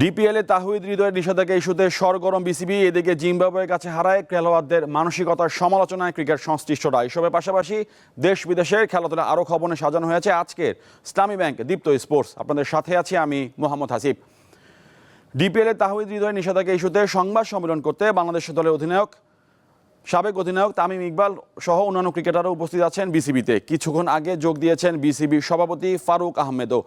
DPL তাহিদ হৃদয়ের নিষেধাজ্ঞা ইস্যুতে সরগরম বিসিবি, এদিকে জিম্বাবুয়ের কাছে হারায় খেলোয়াড়দের মানসিকতার সমালোচনায় ক্রিকেট সংশ্লিষ্টরা। এসবের পাশাপাশি দেশ বিদেশের খেলাধুলা আরও খবনে সাজানো হয়েছে আজকের ইসলামী ব্যাংক, দীপ্ত স্পোর্টস। আপনাদের সাথে আছি আমি মোহাম্মদ হাসিফ ডিপিএল তাহিদ হৃদয়ের নিষেধাজ্ঞা ইস্যুতে সংবাদ সম্মেলন করতে বাংলাদেশ দলের অধিনায়ক সাবেক অধিনায়ক তামিম ইকবাল সহ অন্যান্য ক্রিকেটারও উপস্থিত আছেন বিসিবিতে। কিছুক্ষণ আগে যোগ দিয়েছেন বিসিবির সভাপতি ফারুক আহমেদও।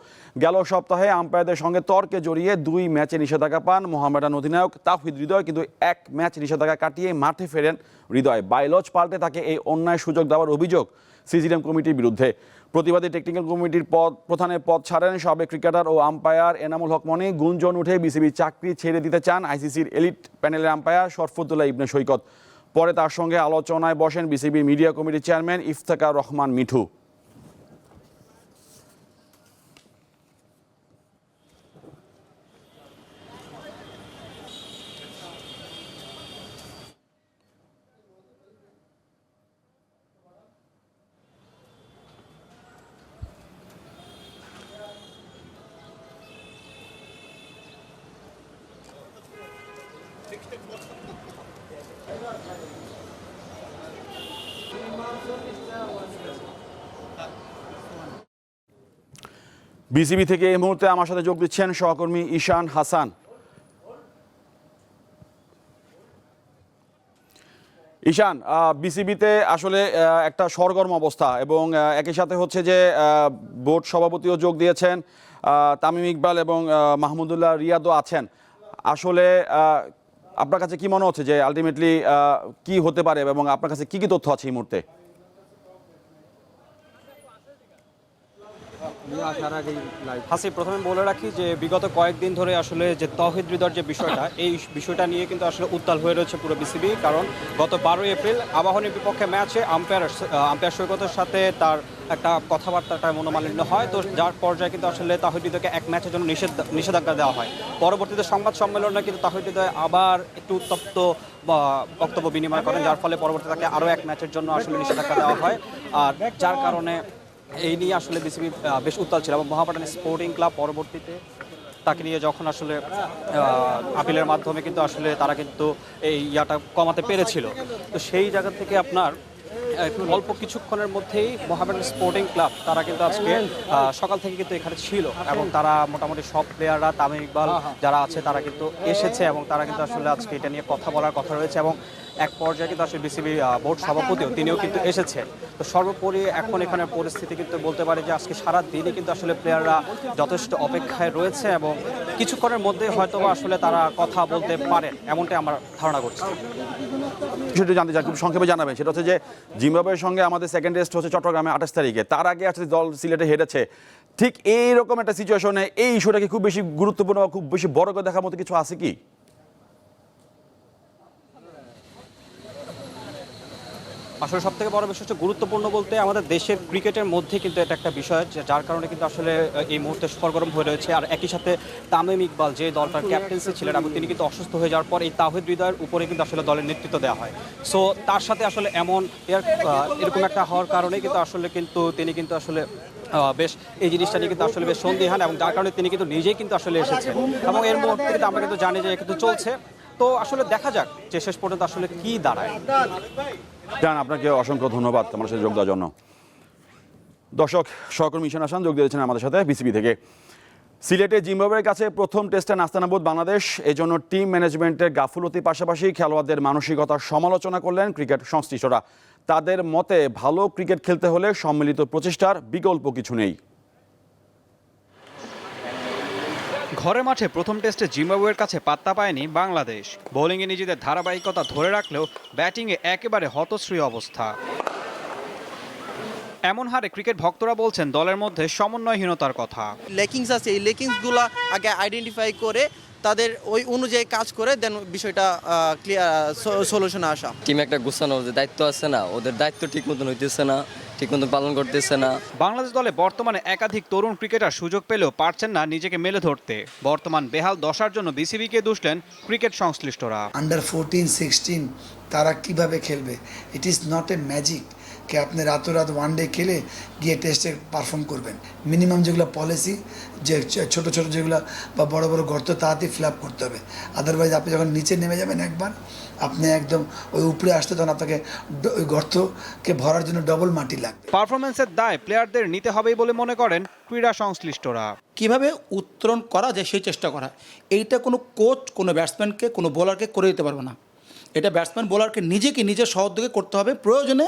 গেল সপ্তাহে আম্পায়ারদের সঙ্গে তর্কে জড়িয়ে দুই ম্যাচে নিষেধাজ্ঞা পান মোহামেডান অধিনায়ক তাফিদ হৃদয়, কিন্তু এক ম্যাচ নিষেধাজ্ঞা কাটিয়ে মাঠে ফেরেন হৃদয়। বাইলজ পাল্টে তাকে এই অন্যায় সুযোগ দেওয়ার অভিযোগ সিজিএম কমিটির বিরুদ্ধে। প্রতিবাদী টেকনিক্যাল কমিটির পদ প্রধানের পদ ছাড়েন সাবেক ক্রিকেটার ও আম্পায়ার এনামুল হক মনে। গুঞ্জন উঠে বিসিবি চাকরি ছেড়ে দিতে চান আইসিসির এলিট প্যানেলের আম্পায়ার শরফুদ্দুল্লাহ ইবনে সৈকত। পরে তার সঙ্গে আলোচনায় বসেন বিসিবি মিডিয়া কমিটির চেয়ারম্যান ইফতেকার রহমান মিঠু। বিসিবি থেকে এই মুহূর্তে আমার সাথে যোগ দিচ্ছেন সহকর্মী ঈশান হাসান। ঈশান বিসিবিতে আসলে একটা সরগরম অবস্থা এবং একই সাথে হচ্ছে যে বোর্ড সভাপতিও যোগ দিয়েছেন তামিম ইকবাল এবং মাহমুদুল্লাহ রিয়াদও আছেন। আসলে আপনার কাছে কি মনে হচ্ছে যে আলটিমেটলি কি হতে পারে এবং আপনার কাছে কি কি তথ্য আছে এই মুহূর্তে? হাসি প্রথমে বলে রাখি যে বিগত কয়েকদিন ধরে আসলে যে তহিদ হৃদয়ের যে বিষয়টা, এই বিষয়টা নিয়ে কিন্তু আসলে উত্তাল হয়ে রয়েছে পুরো বিসিবি কারণ গত বারোই এপ্রিল আবাহনীর বিপক্ষে ম্যাচে আম্পায়ার আম্পায়ার সৈকতের সাথে তার একটা কথাবার্তাটা মনোমালিন্য হয়। তো যার পর্যায়ে কিন্তু আসলে তাহিদ হৃদয়কে এক ম্যাচের জন্য নিষেধ, নিষেধাজ্ঞা দেওয়া হয়। পরবর্তীতে সংবাদ সম্মেলনে কিন্তু তাহিদ হৃদয় আবার একটু উত্তপ্ত বক্তব্য বিনিময় করেন, যার ফলে পরবর্তীতে তাকে আরও এক ম্যাচের জন্য আসলে নিষেধাজ্ঞা দেওয়া হয়। আর যার কারণে এই নিয়ে আসলে বিসিবি বেশ উত্তাল ছিল এবং মহাপাটান স্পোর্টিং ক্লাব পরবর্তীতে তাকে নিয়ে যখন আসলে আপিলের মাধ্যমে কিন্তু আসলে তারা কিন্তু এই ইয়াটা কমাতে পেরেছিল। তো সেই জায়গা থেকে আপনার অল্প কিছুক্ষণের মধ্যেই মহামেডান স্পোর্টিং ক্লাব তারা কিন্তু আজকে সকাল থেকে কিন্তু এখানে ছিল এবং তারা মোটামুটি সব প্লেয়াররা তামিম ইকবাল যারা আছে তারা কিন্তু এসেছে এবং তারা কিন্তু আসলে আজকে এটা নিয়ে কথা বলার কথা রয়েছে এবং এক পর্যায়ে কিন্তু আসলে বিসিবি বোর্ড সভাপতিও তিনিও কিন্তু এসেছেন তো সর্বোপরি এখন এখানে পরিস্থিতি কিন্তু বলতে পারে যে আজকে সারা দিনই কিন্তু আসলে প্লেয়াররা যথেষ্ট অপেক্ষায় রয়েছে এবং কিছুক্ষণের মধ্যে হয়তো আসলে তারা কথা বলতে পারেন এমনটাই আমার ধারণা করছি। বিষয়টি জানতে চান খুব সংক্ষেপে জানাবেন। সেটা হচ্ছে যে জিম্বাবুয়ের সঙ্গে আমাদের সেকেন্ড টেস্ট হচ্ছে চট্টগ্রামে আঠাশ তারিখে। তার আগে আসলে দল সিলেটে হেরেছে। ঠিক এইরকম একটা সিচুয়েশনে এই ইস্যুটা কি খুব বেশি গুরুত্বপূর্ণ বা খুব বেশি বড় করে দেখার মতো কিছু আছে কি? আসলে সব থেকে বড় বিষয় হচ্ছে গুরুত্বপূর্ণ বলতে আমাদের দেশের ক্রিকেটের মধ্যে কিন্তু এটা একটা বিষয় যার কারণে কিন্তু আসলে এই মুহূর্তে সরগরম হয়ে রয়েছে। আর একই সাথে তামিম ইকবাল যে দলটার ক্যাপ্টেন্সি ছিলেন এবং তিনি কিন্তু অসুস্থ হয়ে যাওয়ার পর এই তাহিদ হৃদয়ের উপরে কিন্তু আসলে দলের নেতৃত্ব দেওয়া হয়। সো তার সাথে আসলে এমন এর, এরকম একটা হওয়ার কারণে কিন্তু আসলে কিন্তু তিনি কিন্তু আসলে বেশ এই জিনিসটা নিয়ে কিন্তু আসলে বেশ সন্দিহান এবং যার কারণে তিনি কিন্তু নিজেই কিন্তু আসলে এসেছেন। এবং এর মধ্যে কিন্তু আমরা কিন্তু জানি যে কিন্তু চলছে। তো আসলে দেখা যাক যে শেষ পর্যন্ত আসলে কি দাঁড়ায়। জান, আপনাকে অসংখ্য ধন্যবাদ আমার সাথে যোগ দেওয়ার জন্য। দর্শক, সহকর্মী ঈশান হাসান যোগ দিয়েছেন আমাদের সাথে বিসিবি থেকে। সিলেটে জিম্বাবুয়ের কাছে প্রথম টেস্টে নাস্তানাবুদ বাংলাদেশ, এজন্য টিম ম্যানেজমেন্টের গাফুলতির পাশাপাশি খেলোয়াড়দের মানসিকতার সমালোচনা করলেন ক্রিকেট সংশ্লিষ্টরা। তাদের মতে, ভালো ক্রিকেট খেলতে হলে সম্মিলিত প্রচেষ্টার বিকল্প কিছু নেই। ঘরে মাঠে প্রথম টেস্টে জিম্বাবুয়ের কাছে পাত্তা পায়নি বাংলাদেশ। বোলিংয়ে নিজেদের ধারাবাহিকতা ধরে রাখলেও ব্যাটিংয়ে একেবারে হতশ্রী অবস্থা। এমন হারে ক্রিকেট ভক্তরা বলছেন দলের মধ্যে সমন্বয়হীনতার কথা। লেকিংস আছে, এই লেকিংসগুলো আগে আইডেন্টিফাই করে তাদের ওই অনুযায়ী কাজ করে দেন বিষয়টা ক্লিয়ার সলিউশনে আসা। টিমে একটা গুছানো যে দায়িত্ব আছে না ওদের দায়িত্ব ঠিক মতন হইতেছে না ঠিক মতন পালন করতেছে না। বাংলাদেশ দলে বর্তমানে একাধিক তরুণ ক্রিকেটার সুযোগ পেলেও পারছেন না নিজেকে মেলে ধরতে। বর্তমান বেহাল দশার জন্য বিসিবিকে দুষলেন ক্রিকেট সংশ্লিষ্টরা। আন্ডার ফোরটিন সিক্সটিন তারা কীভাবে খেলবে? It is not a magic কে আপনি রাতারাত ওয়ান ডে খেলে গিয়ে টেস্টে পারফর্ম করবেন। মিনিমাম যেগুলো পলিসি যে ছোট ছোট যেগুলো বা বড় বড় গর্ত তাড়াতাড়ি ফিল আপ করতে হবে। আদারওয়াইজ আপনি যখন নিচে নেমে যাবেন একবার আপনি একদম ওই উপরে আসতে তখন আপনাকে ওই গর্তকে ভরার জন্য ডবল মাটি লাগবে। পারফরমেন্সের দায় প্লেয়ারদের নিতে হবেই বলে মনে করেন ক্রীড়া সংশ্লিষ্টরা। কীভাবে উত্তরণ করা যায় সেই চেষ্টা করা। এইটা কোনো কোচ কোনো ব্যাটসম্যানকে কোনো বোলারকে করে দিতে পারবে না। এটা ব্যাটসম্যান বোলারকে নিজেকে নিজের সহযোগে করতে হবে। প্রয়োজনে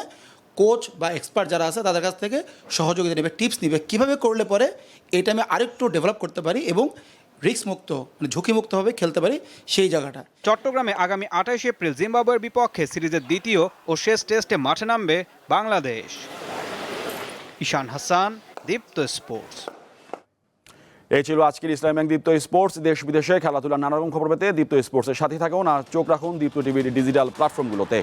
কোচ বা এক্সপার্ট যারা আছে তাদের কাছ থেকে সহযোগিতা নেবে টিপস নেবে। কীভাবে করলে পরে এটা আমি আরেকটু ডেভেলপ করতে পারি এবং রিস্ক মুক্ত মানে ঝুঁকিমুক্তভাবে খেলতে পারি সেই জায়গাটা। চট্টগ্রামে আগামী আঠাইশ এপ্রিল জিম্বাবুয়ের বিপক্ষে সিরিজের দ্বিতীয় ও শেষ টেস্টে মাঠে নামবে বাংলাদেশ। ঈশান হাসান দীপ্ত স্পোর্টস। এই ছিল আজকের ইসলাম ব্যাংক দীপ্ত স্পোর্টস। দেশ বিদেশে খেলাধুলার নানা রকম খবর পেতে দীপ্ত স্পোর্টসের সাথে থাকুন আর চোখ রাখুন দীপ্ত টিভির ডিজিটাল প্ল্যাটফর্মগুলোতে।